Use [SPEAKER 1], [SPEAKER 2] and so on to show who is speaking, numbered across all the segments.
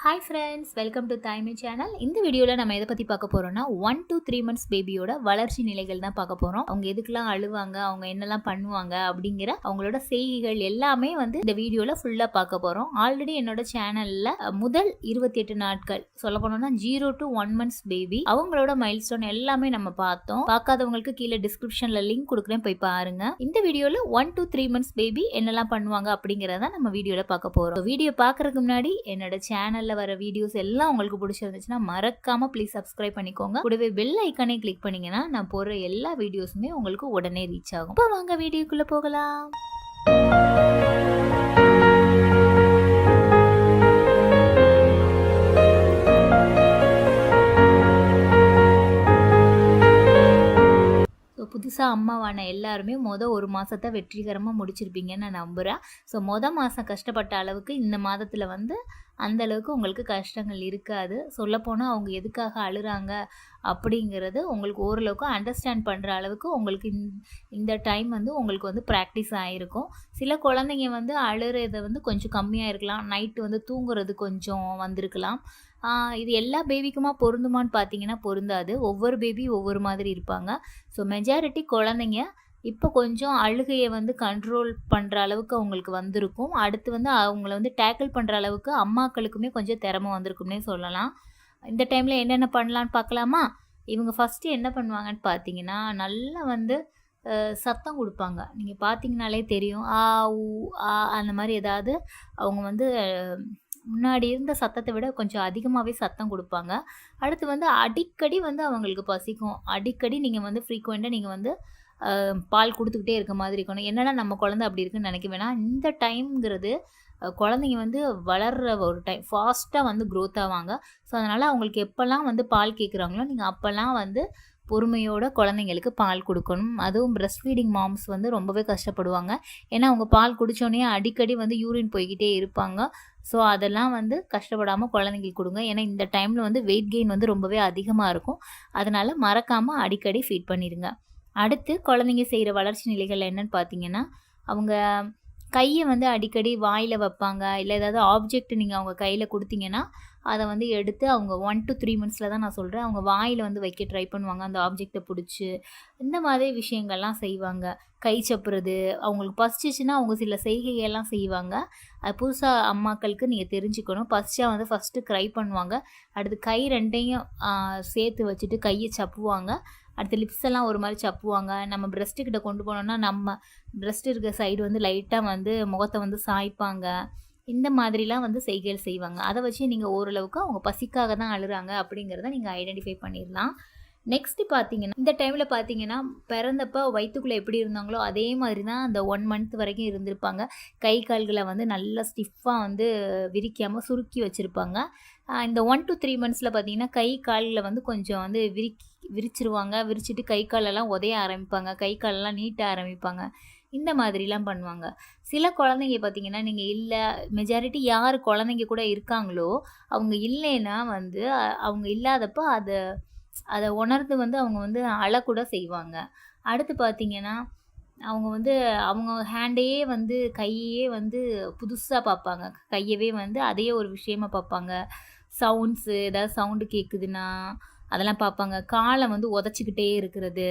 [SPEAKER 1] Hi friends welcome to Thaimai channel இந்த வீடியோவில் நம்ம எதை பற்றி பார்க்க போகிறோம்னா ஒன் டூ த்ரீ மந்த்ஸ் பேபியோட வளர்ச்சி நிலைகள் தான் பார்க்க போகிறோம் அவங்க எதுக்கெல்லாம் அழுவாங்க அவங்க என்னெல்லாம் பண்ணுவாங்க அப்படிங்கிற அவங்களோட செய்திகள் எல்லாமே வந்து இந்த வீடியோவில் ஃபுல்லாக பார்க்க போகிறோம் ஆல்ரெடி என்னோட சேனலில் முதல் இருபத்தி எட்டு நாட்கள் சொல்ல போனோம்னா zero to one months baby அவங்களோட மைல் ஸ்டோன் எல்லாமே நம்ம பார்த்தோம். பார்க்காதவங்களுக்கு கீழே டிஸ்கிரிப்ஷனில் லிங்க் கொடுக்குறேன் போய் பாருங்க. இந்த வீடியோவில் one two three months baby என்னெல்லாம் பண்ணுவாங்க அப்படிங்கிறத நம்ம வீடியோவில் பார்க்க போகிறோம் வீடியோ பார்க்குறதுக்கு முன்னாடி என்னோட சேனலில் வர வீடியோஸ் எல்லாம் உங்களுக்கு பிடிச்சிருந்துச்சுன்னா மறக்காமல் ப்ளீஸ் சப்ஸ்கிரைப் பண்ணிக்கோங்க. கூடவே பெல் ஐக்கானே கிளிக் பண்ணீங்கன்னா நான் போடுற எல்லா வீடியோஸுமே உங்களுக்கு உடனே ரீச் ஆகும். இப்போ வாங்க வீடியோக்குள்ளே போகலாம். அம்மாவான எல்லாருமே மொதல் ஒரு மாதத்தை வெற்றிகரமாக முடிச்சிருப்பீங்கன்னு நான் நம்புகிறேன் ஸோ மொதல் மாதம் கஷ்டப்பட்ட அளவுக்கு இந்த மாதத்தில் வந்து அந்த அளவுக்கு உங்களுக்கு கஷ்டங்கள் இருக்காது. சொல்லப்போனால் அவங்க எதுக்காக அழுகிறாங்க அப்படிங்கிறது உங்களுக்கு ஓரளவுக்கு அண்டர்ஸ்டாண்ட் பண்ணுற அளவுக்கு உங்களுக்கு இந்த- இந்த டைம் வந்து உங்களுக்கு வந்து ப்ராக்டிஸ் ஆகிருக்கும் சில குழந்தைங்க வந்து அழுகிறத வந்து கொஞ்சம் கம்மியாக இருக்கலாம். நைட்டு வந்து தூங்குறது கொஞ்சம் வந்திருக்கலாம். இது எல்லா பேபிக்குமா பொருந்துமான்னு பார்த்தீங்கன்னா பொருந்தாது. ஒவ்வொரு பேபி ஒவ்வொரு மாதிரி இருப்பாங்க. ஸோ மெஜாரிட்டி குழந்தைங்க இப்போ கொஞ்சம் அழுகையை வந்து கண்ட்ரோல் பண்ணுற அளவுக்கு அவங்களுக்கு வந்திருக்கும். அடுத்து வந்து அவங்கள வந்து டேக்கிள் பண்ணுற அளவுக்கு அம்மாக்களுக்குமே கொஞ்சம் திறமை வந்திருக்கும்னே சொல்லலாம். இந்த டைமில் என்னென்ன பண்ணலான்னு பார்க்கலாமா இவங்க ஃபஸ்ட்டு என்ன பண்ணுவாங்கன்னு பார்த்தீங்கன்னா நல்லா வந்து சத்தம் கொடுப்பாங்க. நீங்கள் பார்த்தீங்கனாலே தெரியும். ஆ ஊ ஆ அந்த மாதிரி ஏதாவது அவங்க வந்து முன்னாடி இருந்த சத்தத்தை விட கொஞ்சம் அதிகமாகவே சத்தம் கொடுப்பாங்க. அடுத்து வந்து அடிக்கடி வந்து அவங்களுக்கு பசிக்கும். அடிக்கடி நீங்கள் வந்து ஃப்ரீக்வெண்ட்டாக நீங்கள் வந்து பால் கொடுத்துக்கிட்டே இருக்க மாதிரி இருக்கணும். என்னென்னா நம்ம குழந்தை அப்படி இருக்குன்னு நினைக்க வேணாம். இந்த டைம்ங்கிறது குழந்தைங்க வந்து வளர்கிற ஒரு டைம் ஃபாஸ்ட்டாக வந்து க்ரோத் ஆவாங்க. ஸோ அதனால் அவங்களுக்கு எப்போல்லாம் வந்து பால் கேட்குறாங்களோ நீங்கள் அப்போல்லாம் வந்து பொறுமையோட குழந்தைங்களுக்கு பால் கொடுக்கணும். அதுவும் பிரஸ்ட் ஃபீடிங் மாம்ஸ் வந்து ரொம்பவே கஷ்டப்படுவாங்க. ஏன்னா அவங்க பால் குடித்தோடனே அடிக்கடி வந்து யூரின் போய்கிட்டே இருப்பாங்க. ஸோ அதெல்லாம் வந்து கஷ்டப்படாமல் குழந்தைங்களுக்கு கொடுங்க. ஏன்னா இந்த டைமில் வந்து வெயிட் கெயின் வந்து ரொம்பவே அதிகமாக இருக்கும். அதனால் மறக்காமல் அடிக்கடி ஃபீட் பண்ணிடுங்க அடுத்து குழந்தைங்க செய்கிற வளர்ச்சி நிலைகள் என்னன்னு பார்த்தீங்கன்னா அவங்க கையை வந்து அடிக்கடி வாயில் வைப்பாங்க. இல்லை ஏதாவது ஆப்ஜெக்ட் நீங்கள் அவங்க கையில் கொடுத்தீங்கன்னா அதை வந்து எடுத்து அவங்க ஒன் டு த்ரீ மந்த்ஸில் தான் நான் சொல்கிறேன் அவங்க வாயில் வந்து வைக்க ட்ரை பண்ணுவாங்க. அந்த ஆப்ஜெக்டை பிடிச்சி இந்த மாதிரி விஷயங்கள்லாம் செய்வாங்க. கை சப்புறது அவங்களுக்கு பசிச்சிச்சுன்னா அவங்க சில செய்கையெல்லாம் செய்வாங்க. அது புதுசாக அம்மாக்களுக்கு நீங்கள் தெரிஞ்சுக்கணும். பசிச்சா வந்து ஃபஸ்ட்டு க்ரை பண்ணுவாங்க. அடுத்து கை ரெண்டையும் சேர்த்து வச்சுட்டு கையை சப்புவாங்க. அடுத்து லிப்ஸ் எல்லாம் ஒரு மாதிரி சப்புவாங்க. நம்ம பிரஸ்ட்டுக்கிட்ட கொண்டு போனோம்னா நம்ம பிரஸ்ட் இருக்க சைடு வந்து லைட்டாக வந்து முகத்தை வந்து சாய்ப்பாங்க. இந்த மாதிரிலாம் வந்து செய்கைகள் செய்வாங்க. அதை வச்சு நீங்கள் ஓரளவுக்கு அவங்க பசிக்காக தான் அழுகிறாங்க அப்படிங்கிறத நீங்கள் ஐடென்டிஃபை பண்ணிடலாம் நெக்ஸ்ட்டு பார்த்தீங்கன்னா இந்த டைமில் பார்த்தீங்கன்னா பிறந்தப்ப வயிற்றுக்குள்ளே எப்படி இருந்தாங்களோ அதே மாதிரி தான் அந்த ஒன் மந்த் வரைக்கும் இருந்திருப்பாங்க. கை கால்களை வந்து நல்லா ஸ்டிஃபாக வந்து விரிக்காமல் சுருக்கி வச்சுருப்பாங்க. இந்த ஒன் டு த்ரீ மந்த்ஸில் பார்த்தீங்கன்னா கை காலில் வந்து கொஞ்சம் வந்து விரிக்கி விரிச்சிருவாங்க. விரிச்சிட்டு கை காலெல்லாம் உதைய ஆரம்பிப்பாங்க. கை காலெல்லாம் நீட்ட ஆரம்பிப்பாங்க. இந்த மாதிரிலாம் பண்ணுவாங்க. சில குழந்தைங்க பார்த்தீங்கன்னா நீங்கள் இல்லை மெஜாரிட்டி யார் குழந்தைங்க கூட இருக்காங்களோ அவங்க இல்லைன்னா வந்து அவங்க இல்லாதப்போ அதை அதை உணர்ந்து வந்து அவங்க வந்து அழக்கூட செய்வாங்க. அடுத்து பார்த்தீங்கன்னா அவங்க வந்து அவங்க ஹேண்டையே வந்து கையையே வந்து புதுசாக பார்ப்பாங்க. கையவே வந்து அதையே ஒரு விஷயமா பார்ப்பாங்க. சவுண்ட்ஸு ஏதாவது சவுண்டு கேட்குதுன்னா அதெல்லாம் பார்ப்பாங்க. காலை வந்து உதச்சிக்கிட்டே இருக்கிறது.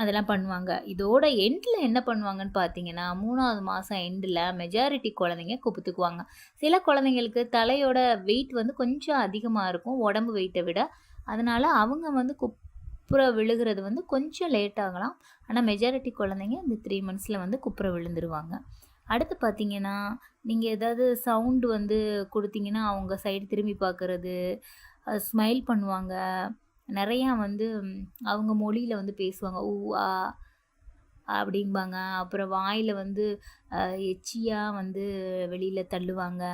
[SPEAKER 1] அதெல்லாம் பண்ணுவாங்க. இதோட எண்டில் என்ன பண்ணுவாங்கன்னு பார்த்தீங்கன்னா மூணாவது மாதம் எண்டில் மெஜாரிட்டி குழந்தைங்க குப்புத்துக்குவாங்க சில குழந்தைங்களுக்கு தலையோட வெயிட் வந்து கொஞ்சம் அதிகமாக இருக்கும் உடம்பு வெயிட்டை விட. அதனால் அவங்க வந்து குப்புற விழுகிறது வந்து கொஞ்சம் லேட் ஆகலாம். ஆனால் மெஜாரிட்டி குழந்தைங்க இந்த த்ரீ மந்த்ஸில் வந்து குப்புற விழுந்துருவாங்க. அடுத்து பார்த்தீங்கன்னா நீங்கள் ஏதாவது சவுண்டு வந்து கொடுத்தீங்கன்னா அவங்க சைடு திரும்பி பார்க்குறது ஸ்மைல் பண்ணுவாங்க. நிறையா வந்து அவங்க மொழியில் வந்து பேசுவாங்க. ஊ ஆ அப்படிம்பாங்க. அப்புறம் வாயில் வந்து எச்சியாக வந்து வெளியில் தள்ளுவாங்க.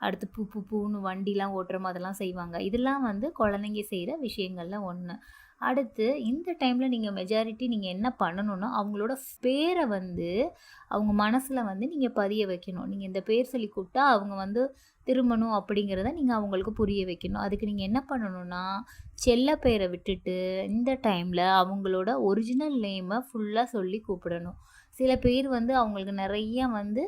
[SPEAKER 1] அடுத்து பூ பூ பூன்னு வண்டிலாம் ஓட்டுற மாதிரிலாம் செய்வாங்க. இதெல்லாம் வந்து குழந்தைங்க செய்கிற விஷயங்கள்ல ஒன்று அடுத்து இந்த டைமில் நீங்கள் மெஜாரிட்டி நீங்கள் என்ன பண்ணணும்னா அவங்களோட பேரை வந்து அவங்க மனசில் வந்து நீங்கள் பதிய வைக்கணும். நீங்கள் இந்த பேர் சொல்லி கூப்பிட்டா அவங்க வந்து திரும்பணும் அப்படிங்கிறத நீங்கள் அவங்களுக்கு புரிய வைக்கணும். அதுக்கு நீங்கள் என்ன பண்ணணும்னா செல்ல பெயரை விட்டுட்டு இந்த டைமில் அவங்களோட ஒரிஜினல் நேமை ஃபுல்லாக சொல்லி கூப்பிடணும். சில பேர் வந்து அவங்களுக்கு நிறைய வந்து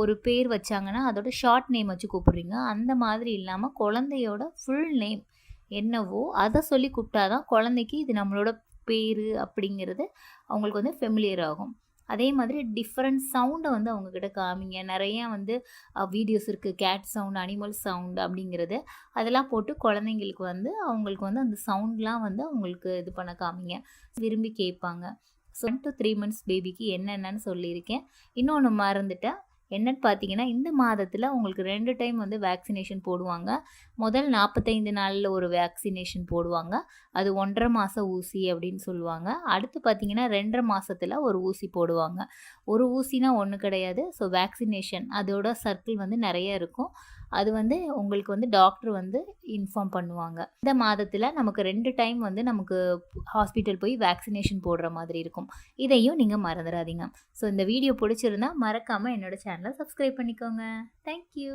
[SPEAKER 1] ஒரு பேர் வச்சாங்கன்னா அதோட ஷார்ட் நேம் வச்சு கூப்பிட்றீங்க. அந்த மாதிரி இல்லாமல் குழந்தையோட ஃபுல் நேம் என்னவோ அதை சொல்லி கூப்பிட்டாதான் குழந்தைக்கு இது நம்மளோட பேர் அப்படிங்கிறது அவங்களுக்கு வந்து ஃபெமிலியர் ஆகும். அதே மாதிரி டிஃப்ரெண்ட் சவுண்டை வந்து அவங்கக்கிட்ட காமிங்க. நிறையா வந்து வீடியோஸ் இருக்குது கேட் சவுண்ட் அனிமல் சவுண்ட் அப்படிங்கிறது. அதெல்லாம் போட்டு குழந்தைங்களுக்கு வந்து அவங்களுக்கு வந்து அந்த சவுண்ட்லாம் வந்து அவங்களுக்கு இது பண்ண காமிங்க. விரும்பி கேட்பாங்க. So one to three months பேபிக்கு என்னென்னு சொல்லியிருக்கேன். இன்னொன்று மறந்துட்டேன். என்னன்னு பார்த்தீங்கன்னா இந்த மாதத்தில் உங்களுக்கு ரெண்டு டைம் வந்து வேக்சினேஷன் போடுவாங்க. முதல் நாற்பத்தைந்து நாளில் ஒரு வேக்சினேஷன் போடுவாங்க. அது ஒன்றரை மாத ஊசி அப்படின்னு சொல்லுவாங்க. அடுத்து பார்த்தீங்கன்னா ரெண்டரை மாதத்தில் ஒரு ஊசி போடுவாங்க. ஒரு ஊசினா ஒன்று கிடையாது. ஸோ வேக்சினேஷன் அதோட சர்க்கிள் வந்து நிறைய இருக்கும். அது வந்து உங்களுக்கு வந்து டாக்டர் வந்து இன்ஃபார்ம் பண்ணுவாங்க. இந்த மாதத்தில் நமக்கு ரெண்டு டைம் வந்து நமக்கு ஹாஸ்பிட்டல் போய் வேக்சினேஷன் போடுற மாதிரி இருக்கும். இதையும் நீங்கள் மறந்துடாதீங்க. ஸோ இந்த வீடியோ பிடிச்சிருந்தா மறக்காமல் என்னோட சேனலை சப்ஸ்கிரைப் பண்ணிக்கோங்க. தேங்க்யூ